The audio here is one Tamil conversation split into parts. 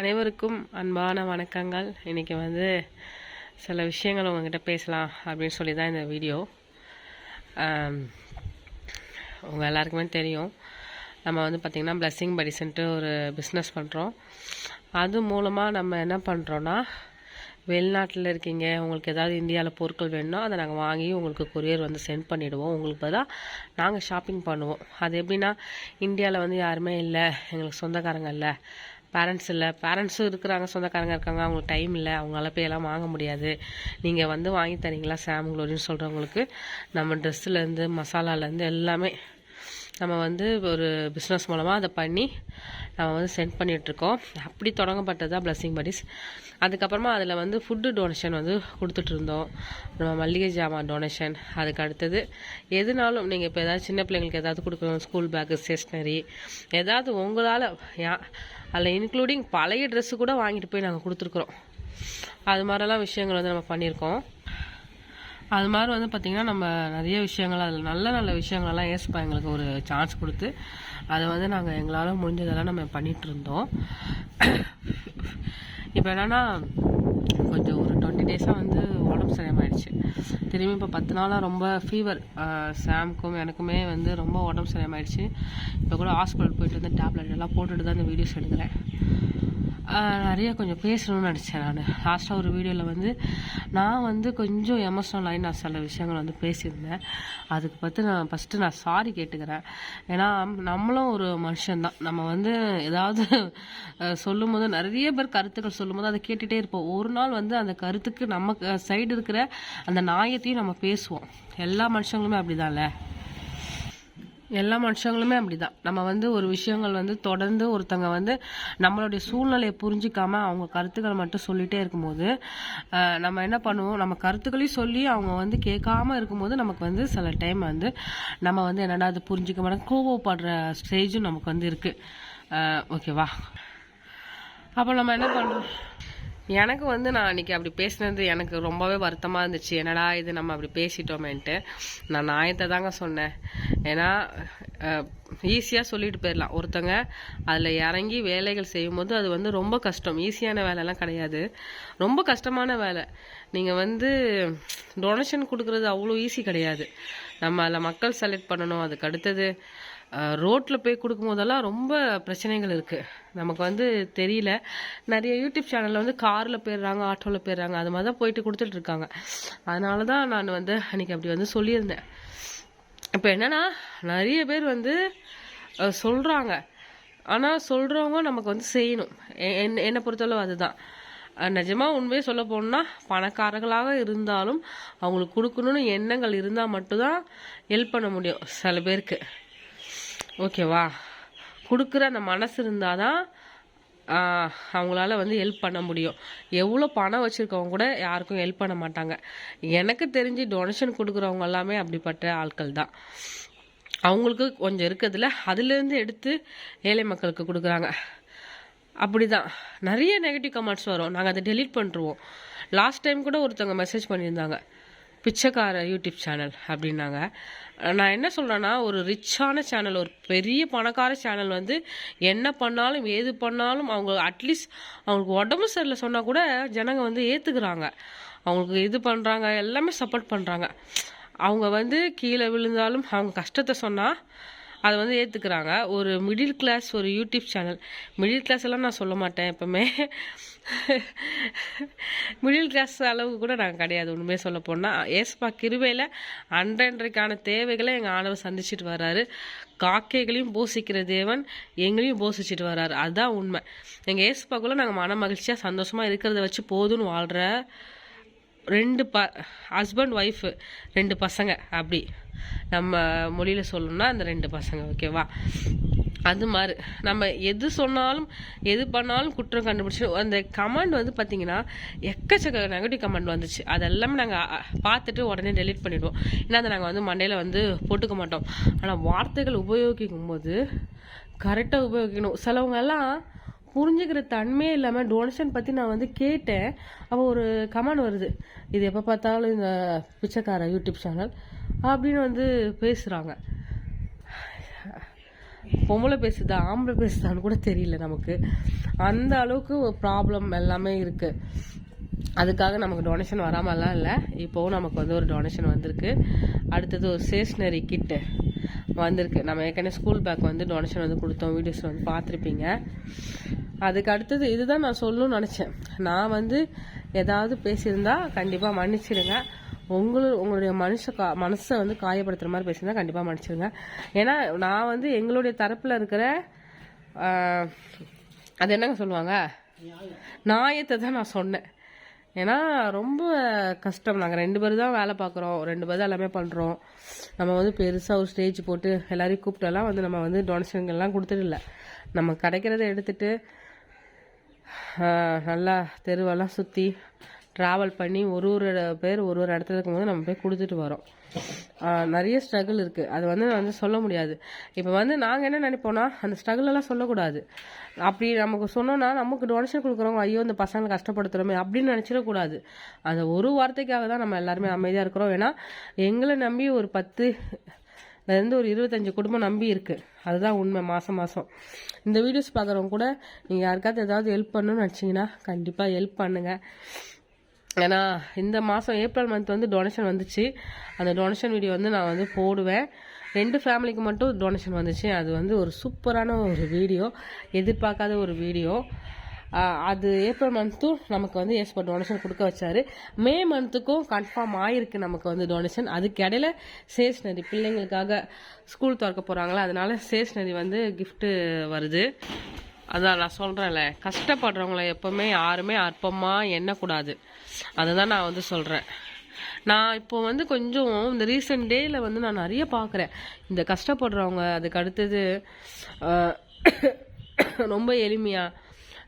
அனைவருக்கும் அன்பான வணக்கங்கள். இன்றைக்கி வந்து சில விஷயங்கள் உங்ககிட்ட பேசலாம் அப்படின்னு சொல்லி தான் இந்த வீடியோ. உங்கள் எல்லாருக்குமே தெரியும். நம்ம வந்து பார்த்திங்கன்னா பிளஸ்ஸிங் படிசன்ட்டு ஒரு பிஸ்னஸ் பண்ணுறோம் அது மூலமாக நம்ம என்ன பண்ணுறோன்னா வெளிநாட்டில் இருக்கீங்க உங்களுக்கு ஏதாவது இந்தியாவில் பொருட்கள் வேணும்னா அதை நாங்கள் வாங்கி உங்களுக்கு கொரியர் வந்து சென்ட் பண்ணிவிடுவோம் உங்களுக்கு பதிலாக நாங்கள் ஷாப்பிங் பண்ணுவோம். அது எப்படின்னா இந்தியாவில் வந்து யாருமே இல்லை எங்களுக்கு சொந்தக்காரங்க இல்லை. பேரண்ட்ஸ் இல்லை. பேரண்ட்ஸும் இருக்கிறாங்க சொந்தக்காரங்க இருக்காங்க. அவங்களுக்கு டைம் இல்லை. அவங்களால போய் எல்லாம் வாங்க முடியாது. நீங்கள் வந்து வாங்கி தரீங்களா சாம் க்ளோரின்னு சொல்கிறவங்களுக்கு நம்ம ட்ரெஸ்ஸுலேருந்து மசாலாலேருந்து எல்லாமே நம்ம வந்து ஒரு பிஸ்னஸ் மூலமாக அதை பண்ணி நம்ம வந்து சென்ட் பண்ணிகிட்ருக்கோம் அப்படி தொடங்கப்பட்டது தான் பிளஸ்ஸிங் பட்டிஸ் அதுக்கப்புறமா அதில் வந்து ஃபுட்டு டொனேஷன் வந்து கொடுத்துட்ருந்தோம் நம்ம மல்லிகை ஜாமான் டொனேஷன் அதுக்கு அடுத்தது எதுனாலும் நீங்கள் இப்போ ஏதாவது சின்ன பிள்ளைங்களுக்கு ஏதாவது கொடுக்கணும் ஸ்கூல் பேக்கு ஸ்டேஷ்னரி ஏதாவது உங்களால் யா அதில் இன்க்ளூடிங் பழைய ட்ரெஸ்ஸு கூட வாங்கிட்டு போய் நாங்கள் கொடுத்துருக்குறோம். அது மாதிரிலாம் விஷயங்கள் வந்து நம்ம பண்ணியிருக்கோம். அது மாதிரி வந்து பார்த்திங்கன்னா நம்ம நிறைய விஷயங்கள் அதில் நல்ல நல்ல விஷயங்களெல்லாம் ஏசுப்பா எங்களுக்கு ஒரு சான்ஸ் கொடுத்து. அதை வந்து நாங்கள் எங்களால் முடிஞ்சதெல்லாம் நம்ம பண்ணிகிட்டு இருந்தோம். இப்போ என்னென்னா கொஞ்சம் ஒரு டுவெண்ட்டி டேஸாக வந்து உடம்பு சரியாயிடுச்சு. திரும்பி இப்போ பத்து நாளாக ரொம்ப ஃபீவர் சாம்க்கும் எனக்குமே வந்து ரொம்ப உடம்பு சரியாயிடுச்சு. இப்போ கூட ஹாஸ்பிட்டல் போயிட்டு வந்து டேப்லெட் எல்லாம் போட்டுட்டு தான் இந்த வீடியோஸ் எடுக்கிறேன். நிறைய கொஞ்சம் பேசணும்னு நினச்சேன் நான். லாஸ்ட்டாக ஒரு வீடியோவில் வந்து நான் வந்து கொஞ்சம் எமோஷ்னல் ஆகி நான் சில விஷயங்கள் வந்து பேசியிருந்தேன். அதுக்கு பார்த்து நான் ஃபஸ்ட்டு நான் சாரி கேட்டுக்கிறேன். ஏன்னா நம்மளும் ஒரு மனுஷன்தான் நம்ம வந்து ஏதாவது சொல்லும்போது நிறைய பேர் கருத்துக்கள் சொல்லும்போது அதை கேட்டுகிட்டே இருப்போம். ஒரு நாள் வந்து அந்த கருத்துக்கு நம்ம சைடு இருக்கிற அந்த நியாயத்தையும் நம்ம பேசுவோம். எல்லா மனுஷங்களுமே அப்படிதான்ல. எல்லா மனுஷங்களுமே அப்படிதான். நம்ம வந்து ஒரு விஷயங்கள் வந்து தொடர்ந்து ஒருத்தங்க வந்து நம்மளுடைய சூழ்நிலையை புரிஞ்சிக்காம அவங்க கருத்துக்களை மட்டும் சொல்லிட்டே இருக்கும்போது நம்ம என்ன பண்ணுவோம்? நம்ம கருத்துக்களையும் சொல்லி அவங்க வந்து கேட்காம இருக்கும்போது நமக்கு வந்து சில டைம் வந்து நம்ம வந்து என்னடா அது புரிஞ்சிக்க மாட்டோம் கோவப்படுற ஸ்டேஜும் நமக்கு வந்து இருக்கு. ஓகேவா அப்போ நம்ம என்ன பண்ணுறோம் எனக்கு வந்து நான் அன்றைக்கி அப்படி பேசினது எனக்கு ரொம்பவே வருத்தமாக இருந்துச்சு. என்னடா இது நம்ம அப்படி பேசிட்டோமேன்ட்டு. நான் நியாயத்தை தாங்க சொன்னேன். ஏன்னா ஈஸியாக சொல்லிட்டு போயிடலாம். ஒருத்தங்க அதில் இறங்கி வேலைகள் செய்யும்போது அது வந்து ரொம்ப கஷ்டம். ஈஸியான வேலைலாம் கிடையாது. ரொம்ப கஷ்டமான வேலை. நீங்கள் வந்து டொனேஷன் கொடுக்குறது அவ்வளோ ஈஸி கிடையாது. நம்ம அதில் மக்கள் செலக்ட் பண்ணணும். அதுக்கு அடுத்தது ரோட்டில் போய் கொடுக்கும்போதெல்லாம் ரொம்ப பிரச்சனைகள் இருக்குது நமக்கு வந்து தெரியல. நிறைய யூடியூப் சேனலில் வந்து காரில் போயிடுறாங்க ஆட்டோவில் போயிடுறாங்க. அது மாதிரி தான் போயிட்டு கொடுத்துட்ருக்காங்க அதனால தான் நான் வந்து அன்றைக்கி அப்படி வந்து சொல்லியிருந்தேன். இப்போ என்னென்னா நிறைய பேர் வந்து சொல்கிறாங்க ஆனால் சொல்கிறவங்க நமக்கு வந்து செய்யணும். என் என்ன- என்னை பொறுத்தளவு அதுதான். நிஜமாக உண்மையை சொல்ல போனால் பணக்காரர்களாக இருந்தாலும் அவங்களுக்கு கொடுக்கணும்னு எண்ணங்கள் இருந்தால் மட்டும்தான் ஹெல்ப் பண்ண முடியும் சில பேருக்கு. ஓகேவா கொடுக்குற அந்த மனசு இருந்தால் தான் அவங்களால வந்து ஹெல்ப் பண்ண முடியும். எவ்வளோ பணம் வச்சுருக்கவங்க கூட யாருக்கும் ஹெல்ப் பண்ண மாட்டாங்க. எனக்கு தெரிஞ்சு டொனேஷன் கொடுக்குறவங்க எல்லாமே அப்படிப்பட்ட ஆட்கள் தான். அவங்களுக்கு கொஞ்சம் இருக்கிறதுல அதுலேருந்து எடுத்து ஏழை மக்களுக்கு கொடுக்குறாங்க. அப்படிதான். நிறைய நெகட்டிவ் கமெண்ட்ஸ் வரும். நாங்கள் அதை டெலீட் பண்ணிருவோம் லாஸ்ட் டைம் கூட ஒருத்தவங்க மெசேஜ் பண்ணியிருந்தாங்க. பிச்சைக்கார யூடியூப் சேனல் அப்படின்னாங்க. நான் என்ன சொல்கிறேன்னா ஒரு ரிச்சான சேனல் ஒரு பெரிய பணக்கார சேனல் வந்து என்ன பண்ணாலும் ஏது பண்ணாலும் அவங்க அட்லீஸ்ட் அவங்களுக்கு உடம்பு சரியில்லை சொன்னால் கூட ஜனங்க வந்து ஏற்றுக்கிறாங்க அவங்களுக்கு இது பண்ணுறாங்க எல்லாமே சப்போர்ட் பண்ணுறாங்க அவங்க வந்து கீழே விழுந்தாலும் அவங்க கஷ்டத்தை சொன்னால் அதை வந்து ஏற்றுக்கிறாங்க ஒரு மிடில் கிளாஸ் ஒரு யூடியூப் சேனல் மிடில் கிளாஸ் எல்லாம் நான் சொல்ல மாட்டேன் எப்பவுமே. மிடில் கிளாஸ் அளவுக்கு கூட நாங்கள் கிடையாது ஒன்றுமே சொல்ல போனால் ஏசப்பா கிருவையில் அன்றன்றைக்கான தேவைகளை எங்கள் ஆண்டவர் சந்திச்சுட்டு வர்றாரு. காக்கைகளையும் போஷிக்கிற தேவன் எங்களையும் போஷிச்சுட்டு வர்றாரு. அதுதான் உண்மை. எங்கள் ஏசப்பாக்குள்ளே நாங்கள் மன மகிழ்ச்சியாக சந்தோஷமாக இருக்கிறத வச்சு போதும்னு வாழ்கிற ரெண்டு ப ஹஸ்பண்ட் ஒய்ஃபு ரெண்டு பசங்க. அப்படி நம்ம மொழியில் சொல்லணும்னா அந்த ரெண்டு பசங்க ஓகேவா அது மாதிரி நம்ம எது சொன்னாலும் எது பண்ணாலும் குற்றம் கண்டுபிடிச்சி அந்த கமெண்ட் வந்து பார்த்தீங்கன்னா எக்கச்சக்க நெகட்டிவ் கமெண்ட் வந்துச்சு. அதெல்லாமே நாங்கள் பார்த்துட்டு உடனே டெலீட் பண்ணிவிடுவோம் ஏன்னா அதை நாங்கள் வந்து மண்டையில் வந்து போட்டுக்க மாட்டோம். ஆனால் வார்த்தைகள் உபயோகிக்கும் போது கரெக்டாக உபயோகிக்கணும். சிலவங்கெல்லாம் புரிஞ்சுக்கிற தன்மையே இல்லாமல் டொனேஷன் பற்றி நான் வந்து கேட்டேன். அப்போ ஒரு கமெண்ட் வருது. இது எப்போ பார்த்தாலும் இந்த பிச்சைக்கார யூடியூப் சேனல் அப்படின்னு வந்து பேசுகிறாங்க பொம்பளை பேசுதா ஆம்பளை பேசுதான்னு கூட தெரியல நமக்கு. அந்த அளவுக்கு ப்ராப்ளம் எல்லாமே இருக்குது அதுக்காக நமக்கு டொனேஷன் வராமலாம் இல்லை. இப்போவும் நமக்கு வந்து ஒரு டொனேஷன் வந்திருக்கு. அடுத்தது ஒரு ஸ்டேஷ்னரி கிட்டு வந்திருக்கு. நம்ம ஏற்கனவே ஸ்கூல் பேக் வந்து டொனேஷன் வந்து கொடுத்தோம். வீடியோஸ் வந்து பார்த்துருப்பீங்க. அதுக்கு அடுத்தது இதுதான் நான் சொல்லணும்னு நினச்சேன். நான் வந்து ஏதாவது பேசியிருந்தா கண்டிப்பாக மன்னிச்சிடுங்க. உங்களும் உங்களுடைய மனுஷ கா மனசை வந்து காயப்படுத்துகிற மாதிரி பேசியிருந்தா கண்டிப்பாக மன்னிச்சிடுங்க. ஏன்னா நான் வந்து எங்களுடைய தரப்பில் இருக்கிற அது என்னங்க சொல்லுவாங்க? நியாயத்தை தான் நான் சொன்னேன். ஏன்னா ரொம்ப கஷ்டம். நாங்கள் ரெண்டு பேர் தான் வேலை பார்க்குறோம். ரெண்டு பேர் தான் எல்லாமே பண்ணுறோம் நம்ம வந்து பெருசாக ஒரு ஸ்டேஜ் போட்டு எல்லாரையும் கூப்பிட்டெல்லாம் வந்து நம்ம வந்து டொனேஷன்கள்லாம் கொடுத்துடல நம்ம கிடைக்கிறத எடுத்துட்டு நல்லா தெருவெல்லாம் சுற்றி ட்ராவல் பண்ணி ஒரு ஒரு பேர் ஒரு ஒரு இடத்துல இருக்கும்போது நம்ம போய் கொடுத்துட்டு வரோம். நிறைய ஸ்ட்ரகிள் இருக்குது அது வந்து நான் வந்து சொல்ல முடியாது. இப்போ வந்து நாங்கள் என்ன நினைப்போம்னா அந்த ஸ்ட்ரகிளெல்லாம் சொல்லக்கூடாது. அப்படி நமக்கு சொன்னோன்னா நமக்கு டொனேஷன் கொடுக்குறவங்க ஐயோ இந்த பசங்களை கஷ்டப்படுத்துகிறோமே அப்படின்னு நினச்சிடக்கூடாது. அந்த ஒரு வார்த்தைக்காக தான் நம்ம எல்லாருமே அமைதியாக இருக்கிறோம். ஏன்னா எங்களை நம்பி ஒரு பத்து இருந்து ஒரு இருபத்தஞ்சு குடும்பம் நம்பி இருக்குது அதுதான் உண்மை மாதம் மாதம் இந்த வீடியோஸ் பார்க்குறவங்க கூட நீங்கள் யாருக்காவது ஏதாவது ஹெல்ப் பண்ணணும்னு நினச்சிங்கன்னா கண்டிப்பாக ஹெல்ப் பண்ணுங்கள் ஏன்னா இந்த மாதம் ஏப்ரல் மந்த் வந்து டொனேஷன் வந்துச்சு. அந்த டொனேஷன் வீடியோ வந்து நான் வந்து போடுவேன். ரெண்டு ஃபேமிலிக்கு மட்டும் டொனேஷன் வந்துச்சு. அது வந்து ஒரு சூப்பரான ஒரு வீடியோ எதிர்பார்க்காத ஒரு வீடியோ அது ஏப்ரல் மந்த்தும் நமக்கு வந்து எஸ்பர் டொனேஷன் கொடுக்க வச்சாரு. மே மந்த்துக்கும் கன்ஃபார்ம் ஆயிருக்கு நமக்கு வந்து டொனேஷன் அதுக்கு இடையில ஸ்டேஷ்னரி பிள்ளைங்களுக்காக ஸ்கூல் திறக்க போகிறாங்களா அதனால ஸ்டேஷ்னரி வந்து கிஃப்ட்டு வருது. அதான் நான் சொல்கிறேன்ல கஷ்டப்படுறவங்கள எப்போவுமே யாருமே அற்பமாக எண்ணக்கூடாது. அதுதான் நான் வந்து சொல்கிறேன் நான் இப்போ வந்து கொஞ்சம் இந்த ரீசெண்ட் டேயில் வந்து நான் நிறைய பார்க்குறேன் இந்த கஷ்டப்படுறவங்க அதுக்கு அடுத்தது ரொம்ப எளிமையாக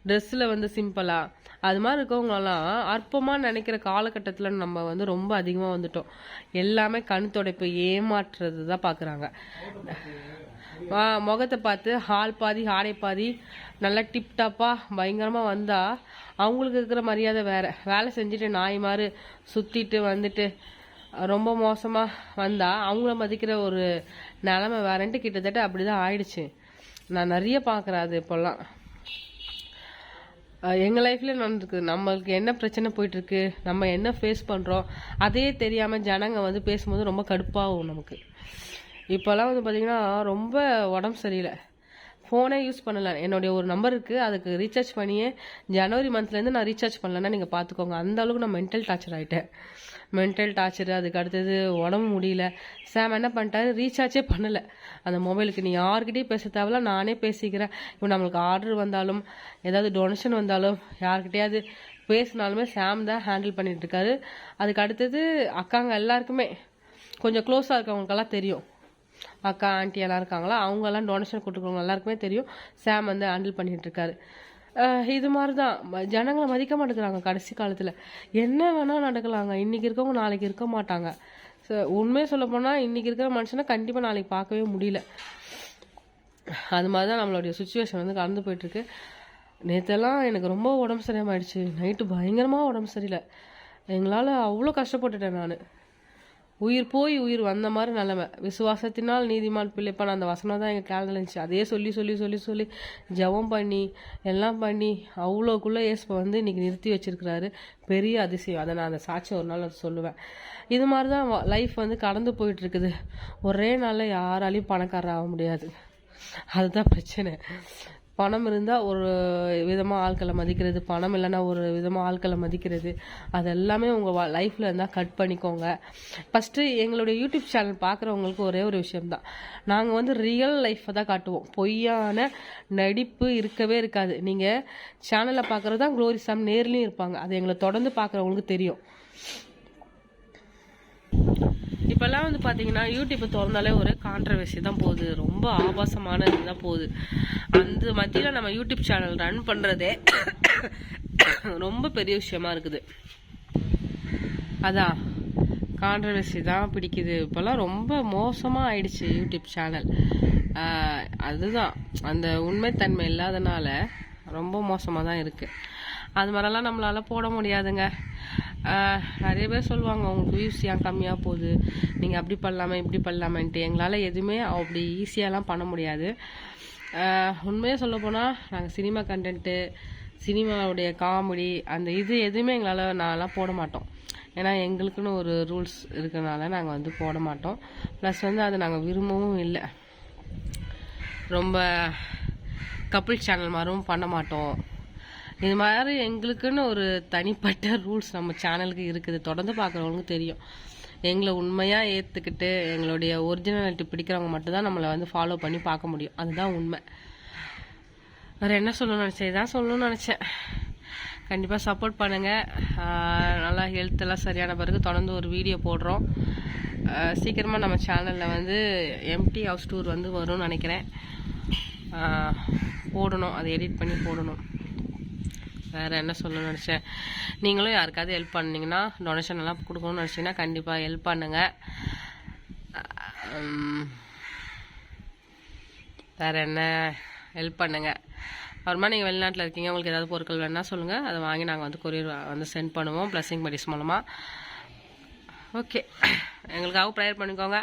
ட்ரெஸ்ஸில் வந்து சிம்பிளாக அது மாதிரி இருக்கவங்களெல்லாம் அற்பமாக நினைக்கிற காலகட்டத்தில் நம்ம வந்து ரொம்ப அதிகமாக வந்துட்டோம். எல்லாமே கண் துடைப்பு ஏமாற்றுறது தான் பார்க்குறாங்க முகத்தை பார்த்து ஹால் பாதி ஆடை பாதி நல்லா டிப்டாப்பாக பயங்கரமாக வந்தால் அவங்களுக்கு இருக்கிற மரியாதை வேறு. வேலை செஞ்சுட்டு நாய் மாறு சுற்றிட்டு வந்துட்டு ரொம்ப மோசமாக வந்தால் அவங்கள மதிக்கிற ஒரு நிலமை வேறன்ட்டு கிட்டத்தட்ட அப்படி தான் ஆயிடுச்சு. நான் நிறைய பார்க்குறேன் அது இப்போல்லாம் எங்கள் லைஃப்பில் நடந்துருக்கு? நம்மளுக்கு என்ன பிரச்சனை போயிட்டுருக்கு? நம்ம என்ன ஃபேஸ் பண்ணுறோம் அதே தெரியாமல் ஜனங்க வந்து பேசும்போது ரொம்ப கடுப்பாகும் நமக்கு. இப்போல்லாம் வந்து பார்த்திங்கன்னா ரொம்ப உடம்பு சரியில்லை. ஃபோனே யூஸ் பண்ணலை. என்னுடைய ஒரு நம்பர் இருக்குது அதுக்கு ரீசார்ஜ் பண்ணியே ஜனவரி மந்த்லேருந்து நான் ரீசார்ஜ் பண்ணலன்னா நீங்கள் பார்த்துக்கோங்க அந்த அளவுக்கு நான் மென்டல் டார்ச்சர் ஆகிட்டேன் மென்டல் டார்ச்சர் அதுக்கு அடுத்தது உடம்பு முடியல. சாம் என்ன பண்ணிட்டாரு? ரீசார்ஜே பண்ணலை. அந்த மொபைலுக்கு நீ யார்கிட்டயும் பேச தேவையில்ல. நானே பேசிக்கிறேன். இப்போ நம்மளுக்கு ஆர்டர் வந்தாலும் ஏதாவது டொனேஷன் வந்தாலும் யார்கிட்டயாவது பேசினாலுமே சாம் தான் ஹேண்டில் பண்ணிகிட்டு இருக்காரு. அதுக்கு அடுத்தது அக்காங்க எல்லாருக்குமே கொஞ்சம் க்ளோஸாக இருக்கவங்களுக்கெல்லாம் தெரியும். அக்கா ஆண்டி எல்லாம் இருக்காங்களா? அவங்கெல்லாம் டொனேஷன் கொடுத்துருக்கவங்க எல்லாருக்குமே தெரியும். சாம் வந்து ஹேண்டில் பண்ணிகிட்ருக்காரு இது மாதிரி தான் ஜனங்களை மதிக்க மாட்டேங்கிறாங்க கடைசி காலத்தில். என்ன வேணால் நடக்கலாங்க. இன்றைக்கி இருக்கவங்க நாளைக்கு இருக்க மாட்டாங்க. ஸோ உண்மையை சொல்ல போனால் இன்னைக்கு இருக்கிற மனுஷனை கண்டிப்பாக நாளைக்கு பார்க்கவே முடியல. அது மாதிரி தான் நம்மளுடைய சுச்சுவேஷன் வந்து கலந்து போயிட்டுருக்கு. நேற்றெல்லாம் எனக்கு ரொம்ப உடம்பு சரியாமாயிடுச்சு நைட்டு பயங்கரமாக உடம்பு சரியில்லை. எங்களால் அவ்வளோ கஷ்டப்பட்டுட்டேன் நான். உயிர் போய் உயிர் வந்த மாதிரி நிலமை. விசுவாசத்தினால் நீதிமான் பிள்ளைப்பான் அந்த வசனம் தான் எங்கள் கேலண்டில் இருந்துச்சு. அதே சொல்லி சொல்லி சொல்லி சொல்லி ஜெபம் பண்ணி எல்லாம் பண்ணி அவ்வளோக்குள்ளே ஏசப்ப வந்து இன்றைக்கி நிறுத்தி வச்சிருக்கிறாரு. பெரிய அதிசயம். அதை நான் அந்த சாட்சி ஒரு நாள் சொல்லுவேன். இது மாதிரி தான் லைஃப் வந்து கடந்து போயிட்டுருக்குது. ஒரே நாளில் யாராலையும் பணக்காரர் ஆக முடியாது. அதுதான் பிரச்சனை. பணம் இருந்தால் ஒரு விதமாக ஆட்களை மதிக்கிறது பணம் இல்லைன்னா ஒரு விதமாக ஆட்களை மதிக்கிறது. அது எல்லாமே உங்கள் லைஃப்பில் இருந்தால் கட் பண்ணிக்கோங்க. ஃபஸ்ட்டு எங்களுடைய யூடியூப் சேனல் பார்க்குறவங்களுக்கு ஒரே ஒரு விஷயம்தான். நாங்கள் வந்து ரியல் லைஃப்பை தான் காட்டுவோம். பொய்யான நடிப்பு இருக்கவே இருக்காது. நீங்கள் சேனலில் பார்க்குறது தான் க்ளோரி சாம் நேர்லேயும் இருப்பாங்க. அது எங்களை தொடர்ந்து பார்க்குறவங்களுக்கு தெரியும். இப்போல்லாம் வந்து பார்த்தீங்கன்னா யூடியூப்பை திறந்தாலே ஒரு கான்ட்ரவர்சி தான் போகுது. ரொம்ப ஆபாசமான இதுதான் போகுது. அந்த மத்தியில் நம்ம யூடியூப் சேனல் ரன் பண்ணுறதே ரொம்ப பெரிய விஷயமா இருக்குது. அதான் கான்ட்ரவர்சி தான் பிடிக்குது. இப்போல்லாம் ரொம்ப மோசமாக ஆயிடுச்சு யூடியூப் சேனல் அதுதான். அந்த உண்மைத்தன்மை இல்லாதனால ரொம்ப மோசமாக தான் இருக்குது அது மாதிரிலாம் நம்மளால் போட முடியாதுங்க. நிறைய பேர் சொல்லுவாங்க உங்களுக்கு வியூஸ் ஏன் கம்மியாக போகுது. நீங்கள் அப்படி பண்ணலாமா இப்படி பண்ணலாமேன்ட்டு. எங்களால் எதுவுமே அப்படி ஈஸியாலாம் பண்ண முடியாது. உண்மையாக சொல்ல போனால் நாங்கள் சினிமா கண்டென்ட்டு சினிமாவுடைய காமெடி அந்த இது எதுவுமே எங்களால் நான்லாம் போட மாட்டோம். ஏன்னா எங்களுக்குன்னு ஒரு ரூல்ஸ் இருக்கிறனால நாங்கள் வந்து போட மாட்டோம். ப்ளஸ் வந்து அதை நாங்கள் விரும்பவும் இல்லை. ரொம்ப கப்புள் சேனல் மாதிரியும் பண்ண மாட்டோம். இது மாதிரி எங்களுக்குன்னு ஒரு தனிப்பட்ட ரூல்ஸ் நம்ம சேனலுக்கு இருக்குது. தொடர்ந்து பார்க்குறவங்களுக்கு தெரியும். எங்களை உண்மையாக ஏற்றுக்கிட்டு எங்களுடைய ஒரிஜினாலிட்டி பிடிக்கிறவங்க மட்டும்தான் நம்மளை வந்து ஃபாலோ பண்ணி பார்க்க முடியும். அதுதான் உண்மை. வேறு என்ன சொல்லணும்னு நினச்சேன்? இதான் சொல்லணும்னு நினச்சேன். கண்டிப்பாக சப்போர்ட் பண்ணுங்கள் நல்லா ஹெல்த்தெல்லாம் சரியான பிறகு தொடர்ந்து ஒரு வீடியோ போடுறோம். சீக்கிரமாக நம்ம சேனலில் வந்து எம்டி ஹவுஸ் டூர் வந்து வரும்னு நினைக்கிறேன். போடணும். அதை எடிட் பண்ணி போடணும். வேறு என்ன சொல்லணும்னு நினச்சேன். நீங்களும் யாருக்காவது ஹெல்ப் பண்ணீங்கன்னா டொனேஷன் எல்லாம் கொடுக்கணும்னு நினச்சிங்கன்னா கண்டிப்பாக ஹெல்ப் பண்ணுங்கள் வேறு என்ன ஹெல்ப் பண்ணுங்கள் அப்புறமா நீங்கள் வெளிநாட்டில் இருக்கீங்க உங்களுக்கு ஏதாவது பொருட்கள் வேணால் சொல்லுங்கள் அதை வாங்கி நாங்கள் வந்து கொரியர் வந்து சென்ட் பண்ணுவோம் ப்ளஸ்ஸிங் படிஸ் மூலமாக ஓகே எங்களுக்காக ப்ரேயர் பண்ணிக்கோங்க.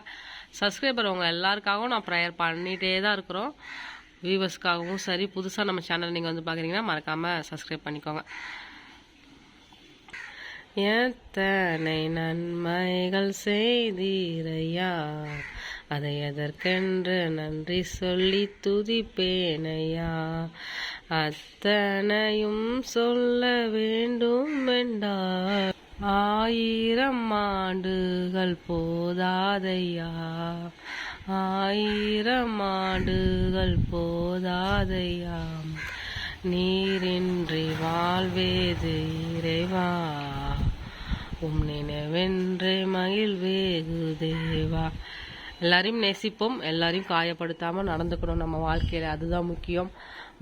சப்ஸ்கிரைபர் உங்கள் எல்லாருக்காகவும் நான் ப்ரேயர் பண்ணிகிட்டே தான் இருக்கிறோம். வியூவர்ஸ்க்காகவும் சரி புதுசாக நம்ம சேனல் நீங்கள் வந்து பார்க்குறீங்கன்னா மறக்காமல் சப்ஸ்கிரைப் பண்ணிக்கோங்க. எத்தனை நன்மைகள் செய்தீரையா? அதை எதற்கென்று நன்றி சொல்லி துதிப்பேனையா? அத்தனையும் சொல்ல வேண்டும் என்றார் ஆயிரம் ஆண்டுகள் போதாதையா? ஆயிரம் ஆண்டுகள் போதாதையாம். நீரின்றி வாழ்வேது இறைவா. உம் நினைவென்று மகிழ்வேகு தேவா. எல்லாரையும் நேசிப்போம் எல்லாரையும் காயப்படுத்தாமல் நடந்துக்கணும் நம்ம வாழ்க்கையில். அதுதான் முக்கியம்.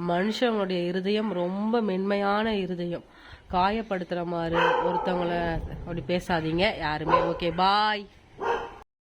மனுஷங்களுடைய இருதயம் ரொம்ப மென்மையான இருதயம். காயப்படுத்துகிற மாதிரி ஒருத்தவங்கள அப்படி பேசாதீங்க. யாருமே ஓகே பாய்.